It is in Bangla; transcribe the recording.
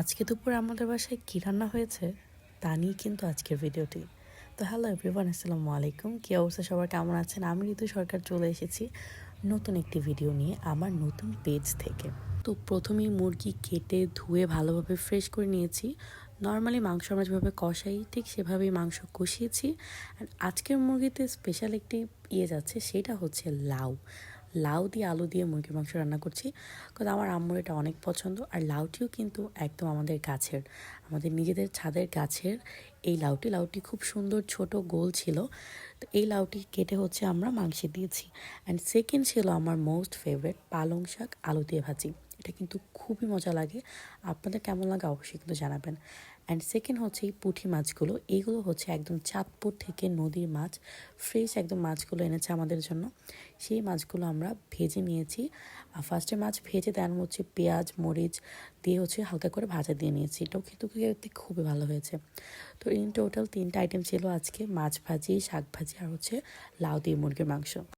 আজকে দুপুরে আমাদের বাসায় কী রান্না হয়েছে, তা নিয়ে কিন্তু আজকের ভিডিওটি। তো হ্যালো এভরিওয়ান আসসালামু আলাইকুম। কী অবস্থা? সবার কেমন আছেন? আমি ঋতু সরকার চলে এসেছি নতুন একটি ভিডিও নিয়ে আমার নতুন পেজ থেকে। তো প্রথমেই মুরগি কেটে ধুয়ে ভালোভাবে ফ্রেশ করে নিয়েছি। নর্মালি মাংস আমরা যেভাবে কষাই, ঠিক সেভাবেই মাংস কষিয়েছি। আর আজকের মুরগিতে স্পেশাল একটি ইয়ে যাচ্ছে, সেটা হচ্ছে লাউ। লাউ দিয়ে আলু দিয়ে মুরগির মাংস রান্না করছি। কারণ আমার আম্মুর এটা অনেক পছন্দ। আর লাউটিও কিন্তু একদম আমাদের গাছের, আমাদের নিজেদের ছাদের গাছের এই লাউটি। লাউটি খুব সুন্দর ছোট গোল ছিল। তো এই লাউটি কেটে হচ্ছে আমরা মাংসে দিয়েছি। অ্যান্ড সেকেন্ড ছিল আমার মোস্ট ফেভারিট পালং শাক আলু দিয়ে ভাজি। এটা কিন্তু খুবই মজা লাগে। আপনাদের কেমন লাগে অবশ্যই কিন্তু জানাবেন। অ্যান্ড সেকেন্ড হচ্ছে এই পুঁটি মাছগুলো। এইগুলো হচ্ছে একদম চাঁদপুর থেকে নদীর মাছ। ফ্রেশ একদম মাছগুলো এনেছে আমাদের জন্য। সেই মাছগুলো আমরা ভেজে নিয়েছি। আর ফার্স্টে মাছ ভেজে দেন হচ্ছে পেঁয়াজ, মরিচ দিয়ে হচ্ছে হালকা করে ভাজা দিয়ে নিয়েছি। এটাও কিন্তু খেতে খুবই ভালো হয়েছে। তো ইন টোটাল তিনটা আইটেম ছিল আজকে। মাছ ভাজি, শাক ভাজি আর হচ্ছে লাউ দিয়ে মুরগির মাংস।